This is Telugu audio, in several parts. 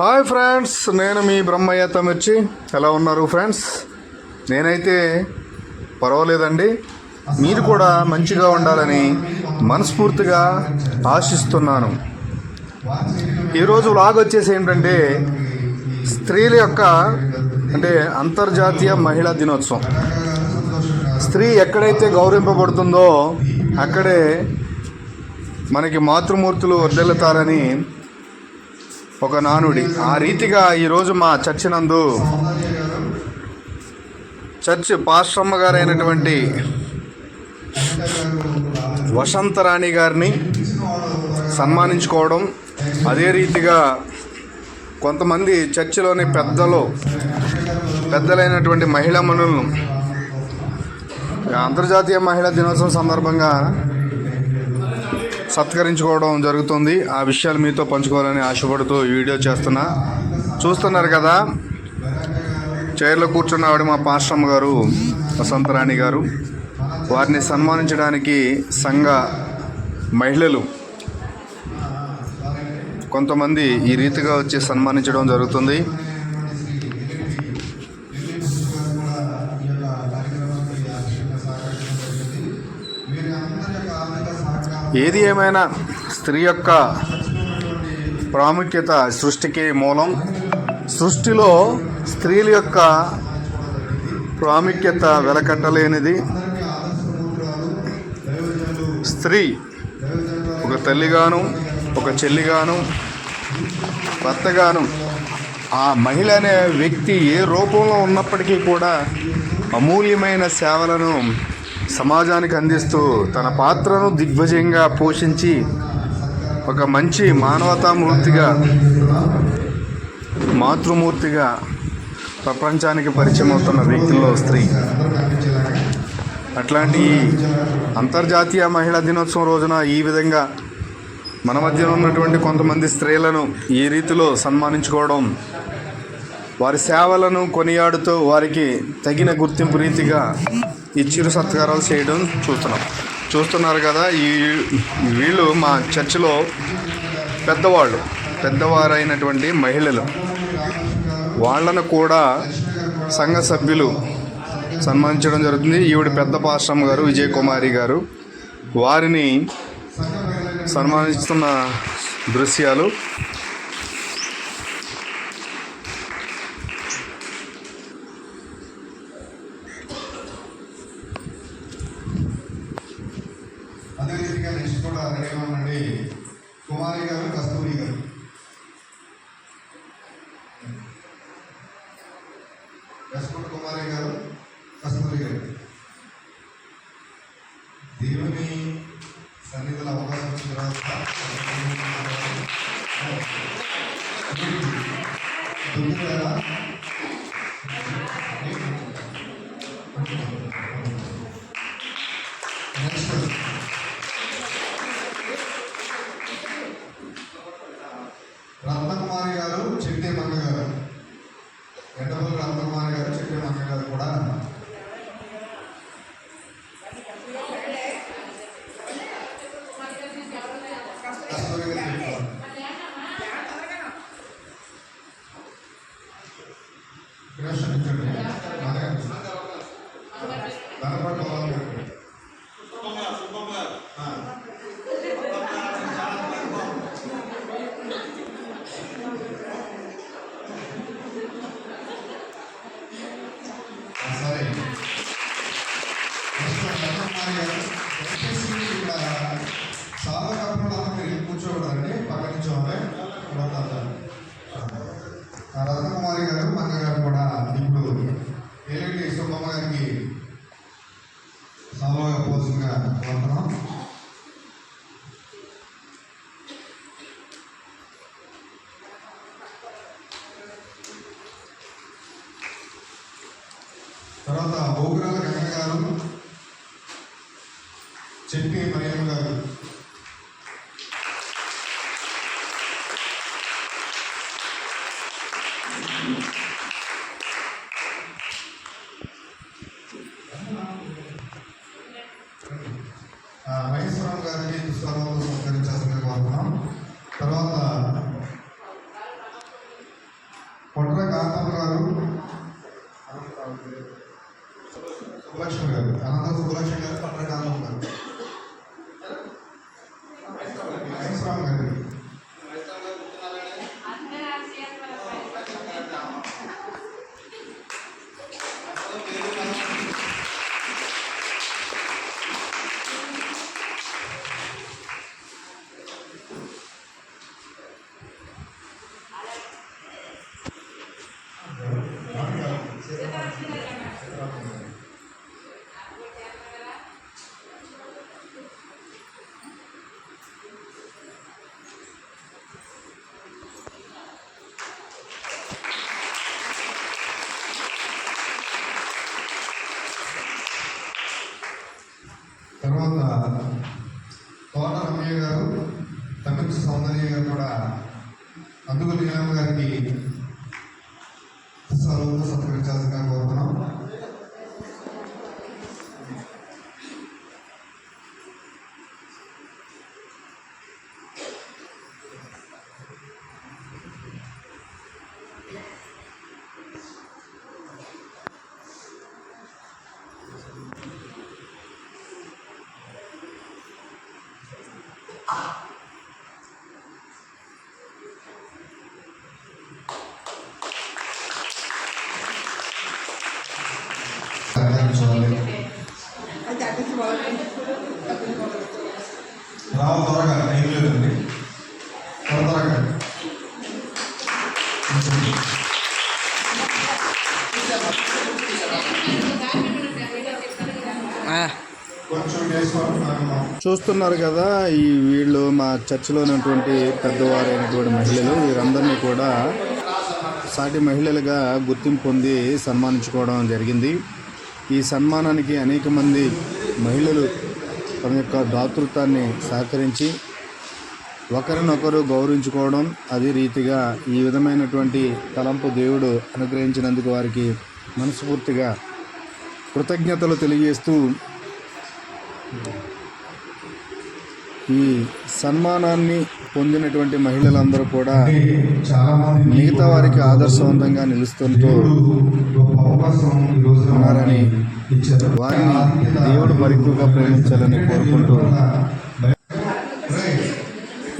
హాయ్ ఫ్రెండ్స్ నేను మీ బ్రహ్మయ్య తమిర్చి. ఎలా ఉన్నారు ఫ్రెండ్స్ నేనైతే పర్వాలేదండి. మీరు కూడా మంచిగా ఉండాలని మనస్ఫూర్తిగా ఆశిస్తున్నాను. ఈరోజు లాగ్ వచ్చేసి ఏంటంటే స్త్రీల యొక్క అంటే అంతర్జాతీయ మహిళా దినోత్సవం. స్త్రీ ఎక్కడైతే గౌరవింపబడుతుందో అక్కడే మనకి మాతృమూర్తులు వర్ధిల్లుతారని ఒక నానుడి. ఆ రీతిగా ఈరోజు మా చర్చినందు చర్చ్ పాశ్రమ్మ గారైనటువంటి వసంతరాణి గారిని సన్మానించుకోవడం అదే రీతిగా కొంతమంది చర్చిలోని పెద్దలు పెద్దలైనటువంటి మహిళా మనులను అంతర్జాతీయ మహిళా దినోత్సవం సందర్భంగా సత్కరించుకోవడం జరుగుతుంది. ఆ విషయాలు మీతో పంచుకోవాలని ఆశపడుతూ ఈ వీడియో చేస్తున్నా. చూస్తున్నారు కదా చైర్లో కూర్చున్న ఆవిడ మా పాశ్రమ గారు వసంతరాణి గారు. వారిని సన్మానించడానికి సంఘ మహిళలు కొంతమంది ఈ రీతిగా వచ్చి సన్మానించడం జరుగుతుంది. ఏది ఏమైనా స్త్రీ యొక్క ప్రాముఖ్యత సృష్టికి మూలం సృష్టిలో స్త్రీల యొక్క ప్రాముఖ్యత వెలకట్టలేనిది. స్త్రీ ఒక తల్లిగాను ఒక చెల్లిగాను భర్తగాను ఆ మహిళ అనే వ్యక్తి ఏ రూపంలో ఉన్నప్పటికీ కూడా అమూల్యమైన సేవలను సమాజానికి అందిస్తూ తన పాత్రను దిగ్విజయంగా పోషించి ఒక మంచి మానవతామూర్తిగా మాతృమూర్తిగా ప్రపంచానికి పరిచయం అవుతున్న వ్యక్తుల్లో స్త్రీ. అట్లాంటి అంతర్జాతీయ మహిళా దినోత్సవం రోజున ఈ విధంగా మన మధ్య ఉన్నటువంటి కొంతమంది స్త్రీలను ఈ రీతిలో సన్మానించుకోవడం వారి సేవలను కొనియాడుతూ వారికి తగిన గుర్తింపు రీతిగా ఈ చిరు సత్కారాలు చేయడం చూస్తున్నాం. చూస్తున్నారు కదా ఈ వీళ్ళు మా చర్చిలో పెద్దవాళ్ళు పెద్దవారైనటువంటి మహిళలు. వాళ్ళను కూడా సంఘ సభ్యులు సన్మానించడం జరుగుతుంది. ఈవిడ పెద్ద పాశ్రమ గారు విజయ కుమారి గారు. వారిని సన్మానిస్తున్న దృశ్యాలు కూడా రెడీగా ఉండండి కుమారి గారు కస్తూరి గారు. కస్తూరి కుమారి గారు కస్తూరి గారు. దేవుని సన్నిధిలో అవకాశం వచ్చిన తర్వాత తర్వాత బోగురాల గంగ గారు రావు త్వరగా టైం లేదండి. త్వర త్వరగా చూస్తున్నారు కదా ఈ వీళ్ళు మా చర్చిలో ఉన్నటువంటి పెద్దవారైనటువంటి మహిళలు వీరందరినీ కూడా సాటి మహిళలుగా గుర్తింపు పొంది సన్మానించుకోవడం జరిగింది. ఈ సన్మానానికి అనేక మంది మహిళలు తమ యొక్క దాతృత్వాన్ని సహకరించి ఒకరినొకరు గౌరవించుకోవడం అదే రీతిగా ఈ విధమైనటువంటి తలంపు దేవుడు అనుగ్రహించినందుకు వారికి మనస్ఫూర్తిగా కృతజ్ఞతలు తెలియజేస్తూ ఈ సన్మానాన్ని పొందినటువంటి మహిళలందరూ కూడా మిగతా వారికి ఆదర్శవంతంగా నిలుస్తుంటూ ఉన్నారని వారిని దేవుడు మరింతగా ప్రేమించాలని కోరుకుంటూ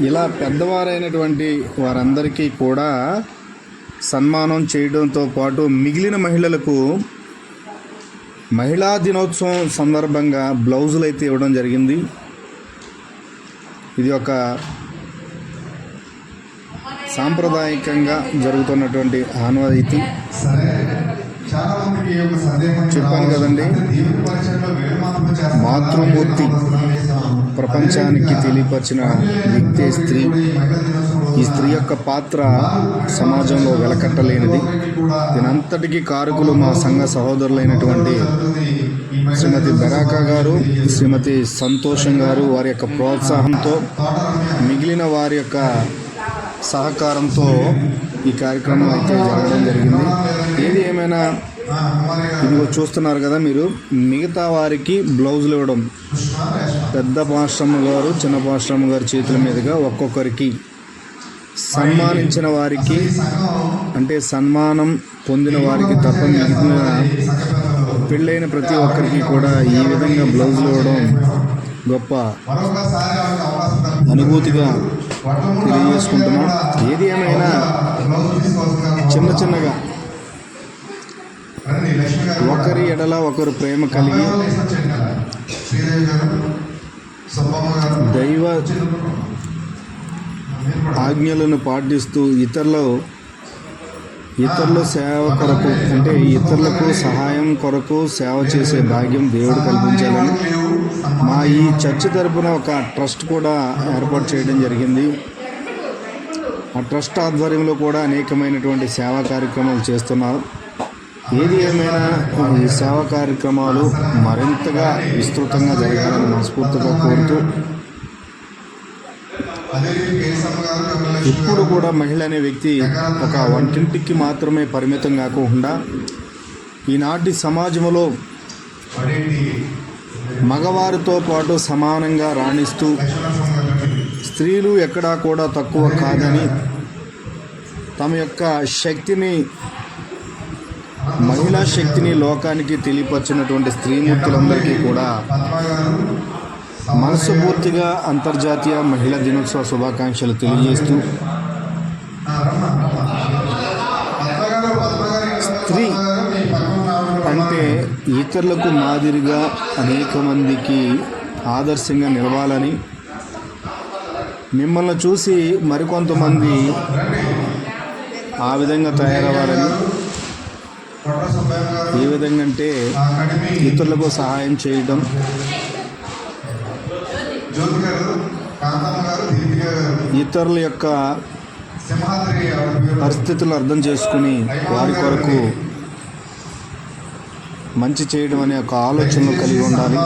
ఇలా పెద్దవారైనటువంటి వారందరికీ కూడా సన్మానం చేయడంతో పాటు మిగిలిన మహిళలకు మహిళా దినోత్సవం సందర్భంగా బ్లౌజులు అయితే ఇవ్వడం జరిగింది. ఇది ఒక సాంప్రదాయకంగా జరుగుతున్నటువంటి ఆనవాయితీ. సరే. చాలా మందికి ఒక సందేహం చెప్పాను కదండి. మాతృమూర్తి ప్రపంచానికి తెలియపరిచిన వ్యక్తి స్త్రీ. ఈ స్త్రీ యొక్క పాత్ర సమాజంలో వెలకట్టలేనిది. దీనంతటికీ కారకులు మా సంఘ సహోదరులైనటువంటి శ్రీమతి బెరాకా గారు శ్రీమతి సంతోషం గారు వారి యొక్క ప్రోత్సాహంతో మిగిలిన వారి యొక్క సహకారంతో ఈ కార్యక్రమం అయితే జరగడం జరిగింది. ఏది ఏమైనా ఇదిగో చూస్తున్నారు కదా మీరు మిగతా వారికి బ్లౌజులు ఇవ్వడం. పెద్ద పాశ్రమ గారు చిన్న పాశ్రమ గారి చేతుల మీదుగా ఒక్కొక్కరికి సన్మానించిన వారికి అంటే సన్మానం పొందిన వారికి తప్ప మిగిలిన పెళ్ళైన ప్రతి ఒక్కరికి కూడా ఈ విధంగా బ్లౌజులు ఇవ్వడం గొప్ప అనుభూతిగా తెలియజేసుకుంటున్నాం. ఏది ఏమైనా చిన్న చిన్నగా ఒకరి ఎడల ఒకరు ప్రేమ కలిగి దైవ ఆజ్ఞలను పాటిస్తూ ఇతరులు ఇతరుల సేవ కొరకు అంటే ఇతరులకు సహాయం కొరకు సేవ చేసే భాగ్యం దేవుడు కల్పించాలని. మా ఈ చర్చ్ తరపున ఒక ట్రస్ట్ కూడా ఏర్పాటు చేయడం జరిగింది. ఆ ట్రస్ట్ ఆధ్వర్యంలో కూడా అనేకమైనటువంటి సేవా కార్యక్రమాలు చేస్తున్నారు. ఏది ఏమైనా ఈ సేవా కార్యక్రమాలు మరింతగా విస్తృతంగా జరగాలని మనస్ఫూర్తిగా కోరుతూ ఇప్పుడు కూడా మహిళ అనే వ్యక్తి ఒక వంటింటికి మాత్రమే పరిమితం కాకుండా ఈనాటి సమాజంలో మగవారితో పాటు సమానంగా రాణిస్తూ స్త్రీలు ఎక్కడా కూడా తక్కువ కాదని తమ యొక్క శక్తిని మహిళా శక్తిని లోకానికి తెలియపరిచినటువంటి స్త్రీమూర్తులందరికీ కూడా మనస్ఫూర్తిగా అంతర్జాతీయ మహిళా దినోత్సవ శుభాకాంక్షలు తెలియజేస్తూ స్త్రీ అంటే ఇతరులకు మాదిరిగా అనేక మందికి ఆదర్శంగా నిలవాలని మిమ్మల్ని చూసి మరికొంతమంది ఆ విధంగా తయారవ్వాలని ఏ విధంగా అంటే ఇతరులకు సహాయం చేయడం? ఇతరుల యొక్క పరిస్థితులు అర్థం చేసుకుని వారి కొరకు మంచి చేయడం అనే ఒక ఆలోచనలు కలిగి ఉండాలి.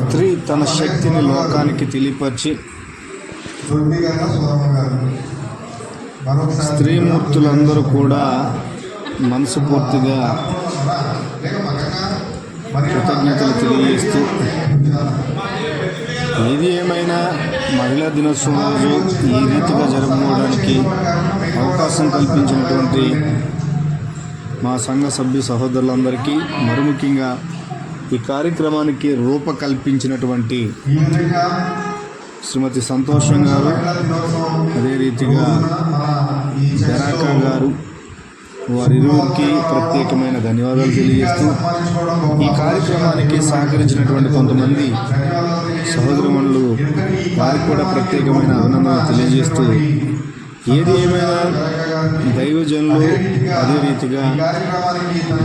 స్త్రీ తన శక్తిని లోకానికి తెలియపరిచి దుర్దిగంగ సురమ్మ గారు మరొకసారి స్త్రీమూర్తులందరూ కూడా మనసుపూర్తిగా కృతజ్ఞతలు తెలియజేస్తూ ఏది ఏమైనా మహిళా దినోత్సవం రోజు ఈ రీతిగా జరుపుకోవడానికి అవకాశం కల్పించినటువంటి మా సంఘ సభ్యు సహోదరులందరికీ మరి ముఖ్యంగా ఈ కార్యక్రమానికి రూపకల్పించినటువంటి శ్రీమతి సంతోషం గారు అదే రీతిగా మన గారు వారిరువురికి ప్రత్యేకమైన ధన్యవాదాలు తెలియజేస్తూ ఈ కార్యక్రమానికి సహకరించినటువంటి కొంతమంది సహోదరుమణులు వారికి కూడా ప్రత్యేకమైన అభినందనలు తెలియజేస్తూ ఏది ఏమైనా దైవజనులు అదే రీతిగా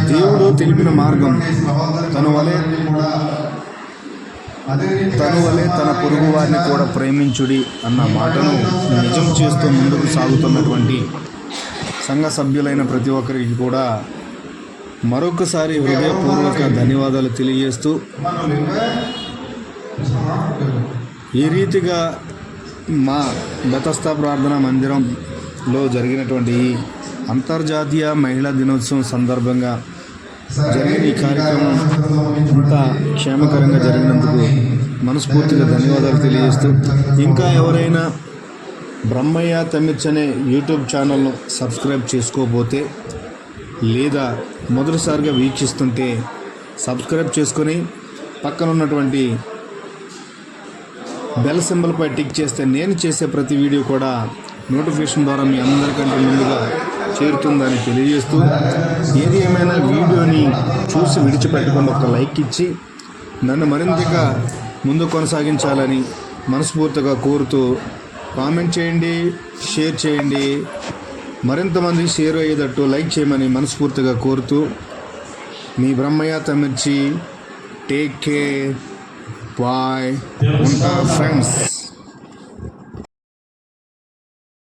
దేవుడు తెలిపిన మార్గం తన వలె తన వలె తన పొరుగు వారిని కూడా ప్రేమించుడి అన్న మాటను నిజం చేస్తూ ముందుకు సాగుతున్నటువంటి సంఘ సభ్యులైన ప్రతి ఒక్కరికి కూడా మరొకసారి హృదయపూర్వక ధన్యవాదాలు తెలియజేస్తూ ఈ రీతిగా మా బెతస్తా ప్రార్థనా మందిరంలో జరిగినటువంటి అంతర్జాతీయ మహిళా దినోత్సవం సందర్భంగా జరిగిన ఈ కార్యక్రమం ఇంత క్షేమకరంగా జరిగినందుకు మనస్ఫూర్తిగా ధన్యవాదాలు తెలియజేస్తూ ఇంకా ఎవరైనా బ్రహ్మయ్య తమిర్చ్ అనే యూట్యూబ్ ఛానల్ను సబ్స్క్రైబ్ చేసుకోకపోతే లేదా మొదటిసారిగా వీక్షిస్తుంటే సబ్స్క్రైబ్ చేసుకొని పక్కన ఉన్నటువంటి బెల్ సింబల్పై టిక్ చేస్తే నేను చేసే ప్రతి వీడియో కూడా నోటిఫికేషన్ ద్వారా మీ అందరికంటే ముందుగా చేరుతుందని తెలియజేస్తూ ఏది ఏమైనా వీడియోని చూసి విడిచిపెట్టకుండా ఒక లైక్ ఇచ్చి నన్ను మరింతగా ముందు కొనసాగించాలని మనస్ఫూర్తిగా కోరుతూ కామెంట్ చేయండి షేర్ చేయండి. మరింత మంది షేర్ అయ్యేటట్టు లైక్ చేయమని మనస్ఫూర్తిగా కోరుతూ మీ బ్రహ్మయ్య తమిర్చి టేక్ కేర్ బాయ్ ఉంటా ఫ్రెండ్స్